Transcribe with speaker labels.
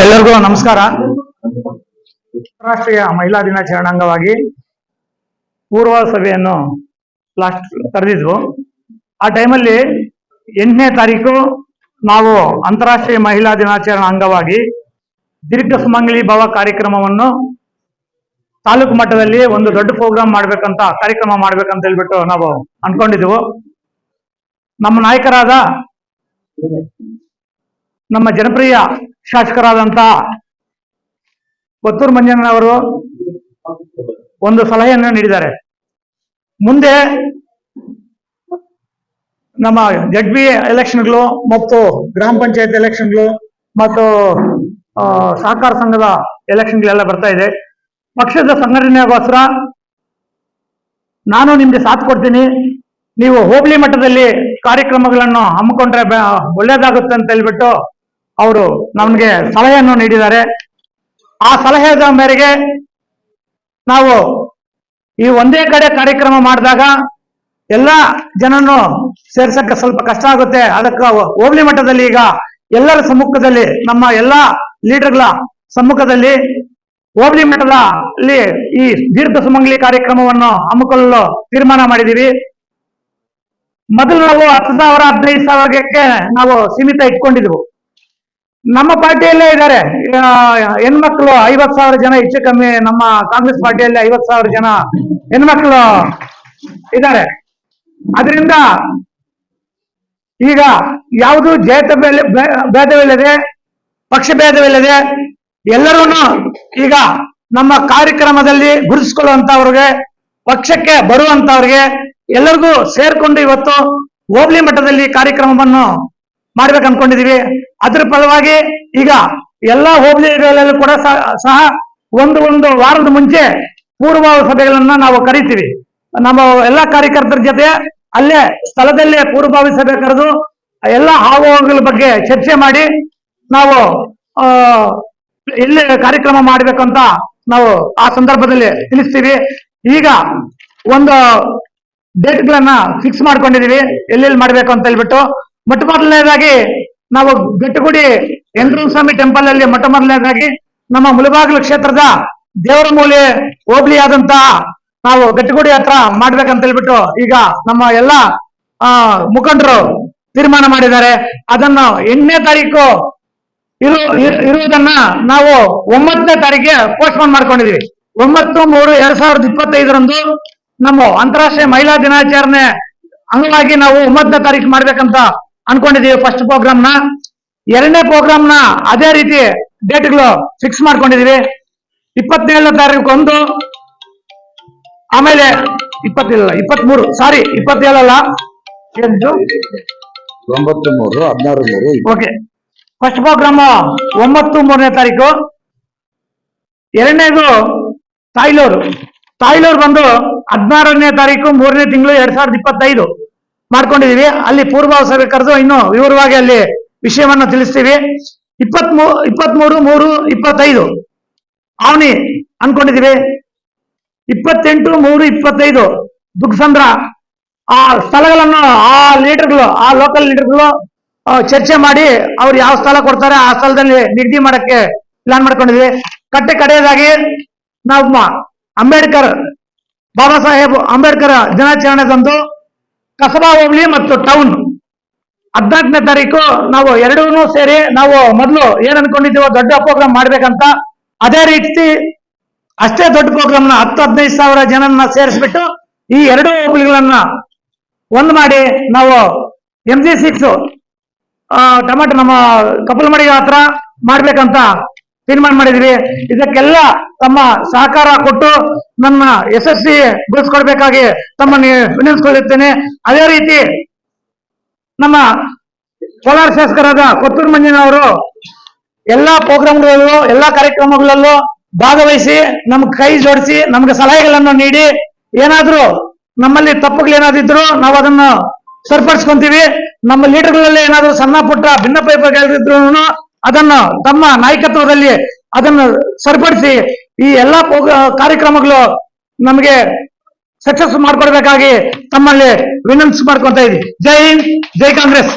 Speaker 1: ಎಲ್ಲರಿಗೂ ನಮಸ್ಕಾರ. ಅಂತಾರಾಷ್ಟ್ರೀಯ ಮಹಿಳಾ ದಿನಾಚರಣೆ ಅಂಗವಾಗಿ ಪೂರ್ವ ಸಭೆಯನ್ನು ಲಾಸ್ಟ್ ಕರೆದಿದ್ವು. ಆ ಟೈಮಲ್ಲಿ ಎಂಟನೇ ತಾರೀಕು ನಾವು ಅಂತಾರಾಷ್ಟ್ರೀಯ ಮಹಿಳಾ ದಿನಾಚರಣೆ ಅಂಗವಾಗಿ ದೀರ್ಘ ಸುಮಂಗಲಿ ಭವ ಕಾರ್ಯಕ್ರಮವನ್ನು ತಾಲೂಕು ಮಟ್ಟದಲ್ಲಿ ಒಂದು ದೊಡ್ಡ ಪ್ರೋಗ್ರಾಮ್ ಮಾಡ್ಬೇಕಂತ ಕಾರ್ಯಕ್ರಮ ಮಾಡ್ಬೇಕಂತ ಹೇಳ್ಬಿಟ್ಟು ನಾವು ಅನ್ಕೊಂಡಿದ್ವು ನಮ್ಮ ನಾಯಕರಾದ ನಮ್ಮ ಜನಪ್ರಿಯ ಶಾಸಕರಾದಂತ ಕೊತ್ತೂರು ಮಂಜಣ್ಣನವರು ಒಂದು ಸಲಹೆಯನ್ನು ನೀಡಿದ್ದಾರೆ. ಮುಂದೆ ನಮ್ಮ ಜಡ್ ಬಿ ಎಲೆಕ್ಷನ್ಗಳು ಮತ್ತು ಗ್ರಾಮ ಪಂಚಾಯತ್ ಎಲೆಕ್ಷನ್ಗಳು ಮತ್ತು ಸಹಕಾರ ಸಂಘದ ಎಲೆಕ್ಷನ್ಗಳೆಲ್ಲ ಬರ್ತಾ ಇದೆ. ಪಕ್ಷದ ಸಂಘಟನೆಗೋಸ್ಕರ ನಾನು ನಿಮ್ಗೆ ಸಾಥ್ ಕೊಡ್ತೀನಿ. ನೀವು ಹೋಬಳಿ ಮಟ್ಟದಲ್ಲಿ ಕಾರ್ಯಕ್ರಮಗಳನ್ನು ಹಮ್ಮಿಕೊಂಡ್ರೆ ಒಳ್ಳೇದಾಗುತ್ತೆ ಅಂತ ಹೇಳ್ಬಿಟ್ಟು ಅವರು ನಮಗೆ ಸಲಹೆಯನ್ನು ನೀಡಿದ್ದಾರೆ. ಆ ಸಲಹೆದ ಮೇರೆಗೆ ನಾವು ಈ ಒಂದೇ ಕಡೆ ಕಾರ್ಯಕ್ರಮ ಮಾಡಿದಾಗ ಎಲ್ಲ ಜನನ್ನು ಸೇರ್ಸಕ್ಕೆ ಸ್ವಲ್ಪ ಕಷ್ಟ ಆಗುತ್ತೆ. ಅದಕ್ಕೆ ಹೋಬಳಿ ಮಟ್ಟದಲ್ಲಿ ಈಗ ಎಲ್ಲರ ಸಮ್ಮುಖದಲ್ಲಿ ನಮ್ಮ ಎಲ್ಲ ಲೀಡರ್ಗಳ ಸಮ್ಮುಖದಲ್ಲಿ ಹೋಬಳಿ ಮಟ್ಟದಲ್ಲಿ ಈ ದೀರ್ಘ ಸುಮಂಗಲಿ ಕಾರ್ಯಕ್ರಮವನ್ನು ಹಮ್ಮಿಕೊಳ್ಳಲು ತೀರ್ಮಾನ ಮಾಡಿದ್ದೀವಿ. ಮೊದಲು ನಾವು ಹತ್ತು ಸಾವಿರ, ಹದಿನೈದು ಸಾವಿರಕ್ಕೆ ನಾವು ಸೀಮಿತ ಇಟ್ಕೊಂಡಿದ್ವು ನಮ್ಮ ಪಾರ್ಟಿಯಲ್ಲೇ ಇದ್ದಾರೆ. ಹೆಣ್ಮಕ್ಳು ಐವತ್ ಸಾವಿರ ಜನ, ಹೆಚ್ಚು ಕಮ್ಮಿ ನಮ್ಮ ಕಾಂಗ್ರೆಸ್ ಪಾರ್ಟಿಯಲ್ಲಿ ಐವತ್ ಸಾವಿರ ಜನ ಹೆಣ್ಮಕ್ಳು ಇದ್ದಾರೆ. ಅದರಿಂದ ಈಗ ಯಾವುದು ಬೇ- ಭೇದವಿಲ್ಲದೆ, ಪಕ್ಷ ಭೇದವಿಲ್ಲದೆ ಎಲ್ಲರೂ ಈಗ ನಮ್ಮ ಕಾರ್ಯಕ್ರಮದಲ್ಲಿ ಗುರುತಿಸಿಕೊಳ್ಳುವಂತವ್ರಿಗೆ ಪಕ್ಷಕ್ಕೆ ಬರುವಂತವ್ರಿಗೆ ಎಲ್ಲರಿಗೂ ಸೇರ್ಕೊಂಡು ಇವತ್ತು ಹೋಬಳಿ ಮಟ್ಟದಲ್ಲಿ ಕಾರ್ಯಕ್ರಮವನ್ನು ಮಾಡ್ಬೇಕು ಅನ್ಕೊಂಡಿದೀವಿ. ಅದ್ರ ಫಲವಾಗಿ ಈಗ ಎಲ್ಲಾ ಹೋಬಳಿಗಳಲ್ಲೂ ಕೂಡ ಸಹ- ಒಂದು ಒಂದು ವಾರದ ಮುಂಚೆ ಪೂರ್ವ ಸಭೆಗಳನ್ನ ನಾವು ಕರಿತೀವಿ. ನಮ್ಮ ಎಲ್ಲಾ ಕಾರ್ಯಕರ್ತರ ಜೊತೆ ಅಲ್ಲೇ ಸ್ಥಳದಲ್ಲೇ ಪೂರ್ವಭಾವಿ ಸಭೆ ಕರೆದು ಎಲ್ಲ ಹಾವುಗಳ ಬಗ್ಗೆ ಚರ್ಚೆ ಮಾಡಿ ನಾವು ಇಲ್ಲಿ ಕಾರ್ಯಕ್ರಮ ಮಾಡ್ಬೇಕಂತ ನಾವು ಆ ಸಂದರ್ಭದಲ್ಲಿ ತಿಳಿಸ್ತೀವಿ. ಈಗ ಒಂದು ಡೇಟ್ಗಳನ್ನ ಫಿಕ್ಸ್ ಮಾಡ್ಕೊಂಡಿದೀವಿ. ಎಲ್ಲೆಲ್ಲಿ ಮಾಡ್ಬೇಕು ಅಂತ ಹೇಳ್ಬಿಟ್ಟು ಮೊಟ್ಟ ಮೊದಲನೇದಾಗಿ ನಾವು ಗಟ್ಟಗುಡಿ ಯಂತ್ರ ಸ್ವಾಮಿ ಟೆಂಪಲ್ ಅಲ್ಲಿ ಮೊಟ್ಟ ಮೊದಲನೇದಾಗಿ ನಮ್ಮ ಮುಳಬಾಗಿಲು ಕ್ಷೇತ್ರದ ದೇವರ ಮೂಲೆ ಆದಂತಹ ನಾವು ಗಟ್ಟಗುಡಿ ಹತ್ರ ಮಾಡ್ಬೇಕಂತ ಹೇಳ್ಬಿಟ್ಟು ಈಗ ನಮ್ಮ ಎಲ್ಲ ಮುಖಂಡರು ತೀರ್ಮಾನ ಮಾಡಿದ್ದಾರೆ. ಅದನ್ನು ಎಂಟನೇ ತಾರೀಕು ಇರು- ಇರುವುದನ್ನ ನಾವು ಒಂಬತ್ತನೇ ತಾರೀಕಿಗೆ ಪೋಸ್ಟ್ಪೋನ್ ಮಾಡ್ಕೊಂಡಿದೀವಿ. ಒಂಬತ್ತು ಮೂರು ಎರಡ್ ಸಾವಿರದ ಇಪ್ಪತ್ತೈದರಂದು ನಮ್ಮ ಅಂತಾರಾಷ್ಟ್ರೀಯ ಮಹಿಳಾ ದಿನಾಚರಣೆ ಅಂಗವಾಗಿ ನಾವು ಒಂಬತ್ತನೇ ತಾರೀಕು ಮಾಡ್ಬೇಕಂತ ಅನ್ಕೊಂಡಿದೀವಿ ಫಸ್ಟ್ ಪ್ರೋಗ್ರಾಮ್ನ. ಎರಡನೇ ಪ್ರೋಗ್ರಾಮ್ನ ಅದೇ ರೀತಿ ಡೇಟ್ಗಳು ಫಿಕ್ಸ್ ಮಾಡ್ಕೊಂಡಿದೀವಿ. ಇಪ್ಪತ್ತೇಳನೇ ತಾರೀಕು ಒಂದು ಆಮೇಲೆ ಇಪ್ಪತ್ತೇಳಲ್ಲ ಇಪ್ಪತ್ಮೂರು ಸಾರಿ ಇಪ್ಪತ್ತೇಳಲ್ಲ. ಎಂದು
Speaker 2: ಒಂಬತ್ತು ಮೂರು ಹದಿನಾರು ಮೂರು
Speaker 1: ಓಕೆ ಫಸ್ಟ್ ಪ್ರೋಗ್ರಾಮ್ ಒಂಬತ್ತು ಮೂರನೇ ತಾರೀಕು. ಎರಡನೇದು ತಾಯ್ಲೂರು. ತಾಯ್ಲೂರು ಬಂದು ಹದಿನಾರನೇ ತಾರೀಕು ಮೂರನೇ ತಿಂಗಳು ಎರಡ್ ಸಾವಿರದ ಇಪ್ಪತ್ತೈದು. ಮಾಡ್ಕೊಂಡಿದೀವಿ. ಅಲ್ಲಿ ಪೂರ್ವ ಸಭೆ ಕರೆದು ಇನ್ನು ವಿವರವಾಗಿ ಅಲ್ಲಿ ವಿಷಯವನ್ನು ತಿಳಿಸ್ತೀವಿ. ಇಪ್ಪತ್ಮೂ, ಇಪ್ಪತ್ಮೂರು, ಮೂರು, ಇಪ್ಪತ್ತೈದು. ಅವನಿ ಅನ್ಕೊಂಡಿದೀವಿ. ಇಪ್ಪತ್ತೆಂಟು, ಮೂರು, ಇಪ್ಪತ್ತೈದು. ದುಗ್ಸಂದ್ರ, ಆ ಸ್ಥಳಗಳನ್ನು, ಆ ಲೀಡರ್ಗಳು, ಆ ಲೋಕಲ್ ಲೀಡರ್ಗಳು ಚರ್ಚೆ ಮಾಡಿ ಅವ್ರು ಯಾವ ಸ್ಥಳ ಕೊಡ್ತಾರೆ, ಆ ಸ್ಥಳದಲ್ಲಿ ನಿಗದಿ ಮಾಡಕ್ಕೆ ಪ್ಲಾನ್ ಮಾಡ್ಕೊಂಡಿದ್ವಿ. ಕಟ್ಟೆ ಕಡೆಯದಾಗಿ ನಾವು ಅಂಬೇಡ್ಕರ್, ಬಾಬಾ ಸಾಹೇಬ್ ಅಂಬೇಡ್ಕರ್ ದಿನಾಚರಣೆದಂದು ಕಸಬಾ, ಹೋಬಳಿ ಮತ್ತು ಟೌನ್ ಹದಿನಾಲ್ಕನೇ ತಾರೀಕು ನಾವು ಎರಡೂ ಸೇರಿ ನಾವು ಮೊದಲು ಏನ್ ಅನ್ಕೊಂಡಿದ್ದೀವೋ ದೊಡ್ಡ ಪ್ರೋಗ್ರಾಮ್ ಮಾಡ್ಬೇಕಂತ, ಅದೇ ರೀತಿ ಅಷ್ಟೇ ದೊಡ್ಡ ಪ್ರೋಗ್ರಾಮ್ನ ಹತ್ತು ಹದಿನೈದು ಸಾವಿರ ಜನನ್ನ ಸೇರಿಸ್ಬಿಟ್ಟು ಈ ಎರಡು ಹೋಬಳಿಗಳನ್ನ ಒಂದ್ ಮಾಡಿ ನಾವು ಎಂ ಜಿ ಸಿಕ್ಸ್ ಟೊಮೆಟೊ ನಮ್ಮ ಕಪಲಮಡಿ ಹತ್ರ ಮಾಡ್ಬೇಕಂತ ತೀರ್ಮಾನ ಮಾಡಿದ್ವಿ. ಇದಕ್ಕೆಲ್ಲ ತಮ್ಮ ಸಹಕಾರ ಕೊಟ್ಟು ನನ್ನ ಯಶಸ್ವಿ ಗೊಳಿಸ್ಕೊಡ್ಬೇಕಾಗಿ ತಮ್ಮನ್ನು ವಿನಂತಿಸಿಕೊಳ್ಳುತ್ತೇನೆ ಅದೇ ರೀತಿ ನಮ್ಮ ಕೋಲಾರ ಶಾಸಕರಾದ ಕೊತ್ತೂರು ಮಂಜನವರು ಎಲ್ಲಾ ಪ್ರೋಗ್ರಾಮ್ಗಳಲ್ಲೂ, ಎಲ್ಲಾ ಕಾರ್ಯಕ್ರಮಗಳಲ್ಲೂ ಭಾಗವಹಿಸಿ ನಮ್ಗೆ ಕೈ ಜೋಡಿಸಿ ನಮ್ಗೆ ಸಲಹೆಗಳನ್ನು ನೀಡಿ. ಏನಾದ್ರೂ ನಮ್ಮಲ್ಲಿ ತಪ್ಪುಗಳೇನಾದಿದ್ರು ನಾವು ಅದನ್ನು ಸರಿಪಡಿಸ್ಕೊಂತೀವಿ. ನಮ್ಮ ಲೀಡರ್ಗಳಲ್ಲಿ ಏನಾದ್ರೂ ಸಣ್ಣ ಪುಟ್ಟ ಭಿನ್ನ ಭಿನ್ನಪೈಪಗಳಿದ್ರು ಅದನ್ನು ತಮ್ಮ ನಾಯಕತ್ವದಲ್ಲಿ ಅದನ್ನು ಸರಿಪಡಿಸಿ ಈ ಎಲ್ಲಾ ಕಾರ್ಯಕ್ರಮಗಳು ನಮಗೆ ಸಕ್ಸಸ್ ಮಾಡ್ಕೊಡ್ಬೇಕಾಗಿ ತಮ್ಮಲ್ಲಿ ವಿನಂತಿಸಿ ಮಾಡ್ಕೊತಾ ಇದ್ದೀವಿ ಜೈ ಹಿಂದ್, ಜೈ ಕಾಂಗ್ರೆಸ್.